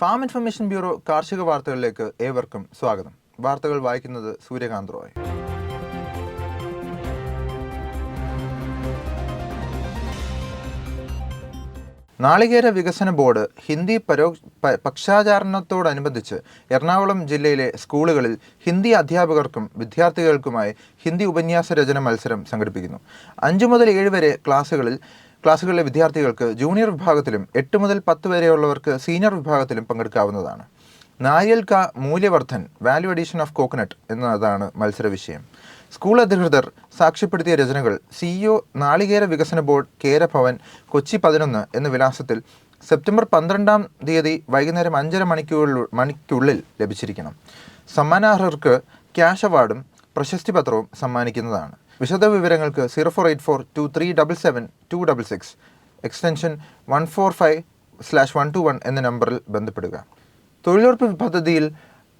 Farm information bureau കാർഷിക വാർത്തകളിലേക്ക് ഏവർക്കും സ്വാഗതം. വാർത്തകൾ വായിക്കുന്നത് സൂര്യകാന്ത് റോയ്. നാളികേര വികസന ബോർഡ് ഹിന്ദി പരോ പക്ഷാചാരണത്തോടനുബന്ധിച്ച് എറണാകുളം ജില്ലയിലെ സ്കൂളുകളിൽ ഹിന്ദി അധ്യാപകർക്കും വിദ്യാർത്ഥികൾക്കുമായി ഹിന്ദി ഉപന്യാസ രചന മത്സരം സംഘടിപ്പിക്കുന്നു. അഞ്ചു മുതൽ ഏഴ് വരെ ക്ലാസ്സുകളിൽ ക്ലാസ്സുകളിലെ വിദ്യാർത്ഥികൾക്ക് ജൂനിയർ വിഭാഗത്തിലും എട്ട് മുതൽ പത്ത് വരെയുള്ളവർക്ക് സീനിയർ വിഭാഗത്തിലും പങ്കെടുക്കാവുന്നതാണ്. നാരിയൽ ക മൂല്യവർദ്ധൻ വാല്യൂ അഡീഷൻ ഓഫ് കോക്കനട്ട് എന്നതാണ് മത്സര വിഷയം. സ്കൂൾ അധികൃതർ സാക്ഷ്യപ്പെടുത്തിയ രചനകൾ സിഇഒ നാളികേര വികസന ബോർഡ് കേരഭവൻ കൊച്ചി പതിനൊന്ന് എന്ന വിലാസത്തിൽ സെപ്റ്റംബർ പന്ത്രണ്ടാം തീയതി വൈകുന്നേരം അഞ്ചര മണിക്കൂറിൽ മണിക്കുള്ളിൽ ലഭിച്ചിരിക്കണം. സമ്മാനാർഹർക്ക് ക്യാഷ് അവാർഡും പ്രശസ്തി പത്രവും സമ്മാനിക്കുന്നതാണ്. വിശദ വിവരങ്ങൾക്ക് zero four eight four two three double seven two double six extension one four five slash one two one എന്ന നമ്പറിൽ ബന്ധപ്പെടുക. തൊഴിലുറപ്പ് പദ്ധതിയിൽ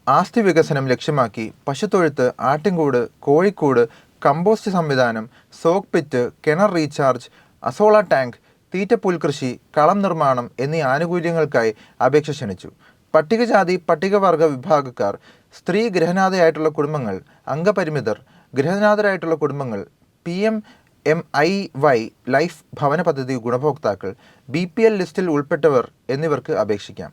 ആസ്തി വികസനം ലക്ഷ്യമാക്കി പശുത്തൊഴുത്ത് ആട്ടിൻകൂട് കോഴിക്കൂട് കമ്പോസ്റ്റ് സംവിധാനം സോക്ക് പിറ്റ് കിണർ റീചാർജ് അസോള ടാങ്ക് തീറ്റപ്പുൽ കൃഷി കളം നിർമ്മാണം എന്നീ ആനുകൂല്യങ്ങൾക്കായി അപേക്ഷ ക്ഷണിച്ചു. പട്ടികജാതി പട്ടികവർഗ വിഭാഗക്കാർ സ്ത്രീ ഗ്രഹനാഥയായിട്ടുള്ള കുടുംബങ്ങൾ അംഗപരിമിതർ ഗൃഹനാഥരായിട്ടുള്ള കുടുംബങ്ങൾ P M M I Y life ഭവന പദ്ധതി ഗുണഭോക്താക്കൾ ബി പി എൽ ലിസ്റ്റിൽ ഉൾപ്പെട്ടവർ എന്നിവർക്ക് അപേക്ഷിക്കാം.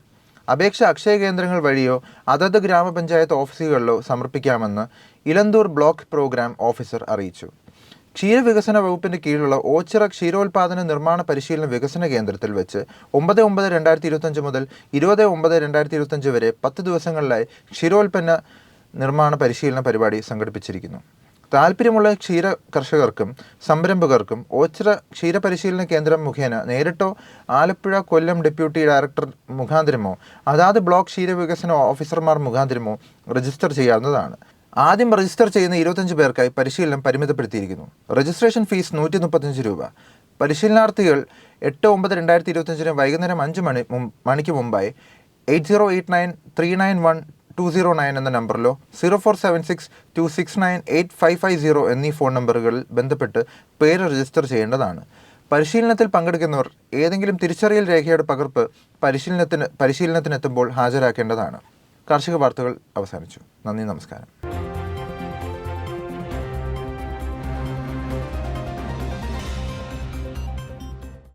അപേക്ഷ അക്ഷയ കേന്ദ്രങ്ങൾ വഴിയോ അതത് ഗ്രാമപഞ്ചായത്ത് ഓഫീസുകളിലോ സമർപ്പിക്കാമെന്ന് ഇലന്തൂർ ബ്ലോക്ക് പ്രോഗ്രാം ഓഫീസർ അറിയിച്ചു. ക്ഷീരവികസന വകുപ്പിന്റെ കീഴിലുള്ള ഓച്ചിറ ക്ഷീരോത്പാദന നിർമ്മാണ പരിശീലന വികസന കേന്ദ്രത്തിൽ വെച്ച് ഒമ്പത് ഒമ്പത് രണ്ടായിരത്തി ഇരുപത്തഞ്ച് മുതൽ ഇരുപത് ഒമ്പത് രണ്ടായിരത്തി ഇരുപത്തഞ്ച് വരെ പത്ത് ദിവസങ്ങളിലായി ക്ഷീരോൽപ്പന്ന നിർമ്മാണ പരിശീലന പരിപാടി സംഘടിപ്പിച്ചിരിക്കുന്നു. താല്പര്യമുള്ള ക്ഷീര കർഷകർക്കും സംരംഭകർക്കും ഓച്ചിറ ക്ഷീര പരിശീലന കേന്ദ്രം മുഖേന നേരിട്ടോ ആലപ്പുഴ കൊല്ലം ഡെപ്യൂട്ടി ഡയറക്ടർ മുഖാന്തരമോ അതാത് ബ്ലോക്ക് ക്ഷീര വികസന ഓഫീസർമാർ മുഖാന്തരമോ രജിസ്റ്റർ ചെയ്യാവുന്നതാണ്. ആദ്യം രജിസ്റ്റർ ചെയ്യുന്ന ഇരുപത്തഞ്ച് പേർക്കായി പരിശീലനം പരിമിതപ്പെടുത്തിയിരിക്കുന്നു. രജിസ്ട്രേഷൻ ഫീസ് നൂറ്റി മുപ്പത്തഞ്ച് രൂപ. പരിശീലനാർത്ഥികൾ എട്ട് ഒമ്പത് രണ്ടായിരത്തി ഇരുപത്തഞ്ചിന് വൈകുന്നേരം അഞ്ച് മണി മണിക്ക് മുമ്പായി eight zero eight nine three nine one two zero nine എന്ന നമ്പറിലോ zero four seven six two six nine eight five five zero എന്നീ ഫോൺ നമ്പറുകളിൽ ബന്ധപ്പെട്ട് പേര് രജിസ്റ്റർ ചെയ്യേണ്ടതാണ്. പരിശീലനത്തിൽ പങ്കെടുക്കുന്നവർ ഏതെങ്കിലും തിരിച്ചറിയൽ രേഖയുടെ പകർപ്പ് പരിശീലനത്തിന് പരിശീലനത്തിനെത്തുമ്പോൾ ഹാജരാക്കേണ്ടതാണ്. കാർഷിക വാർത്തകൾ അവസാനിച്ചു. നന്ദി നമസ്കാരം.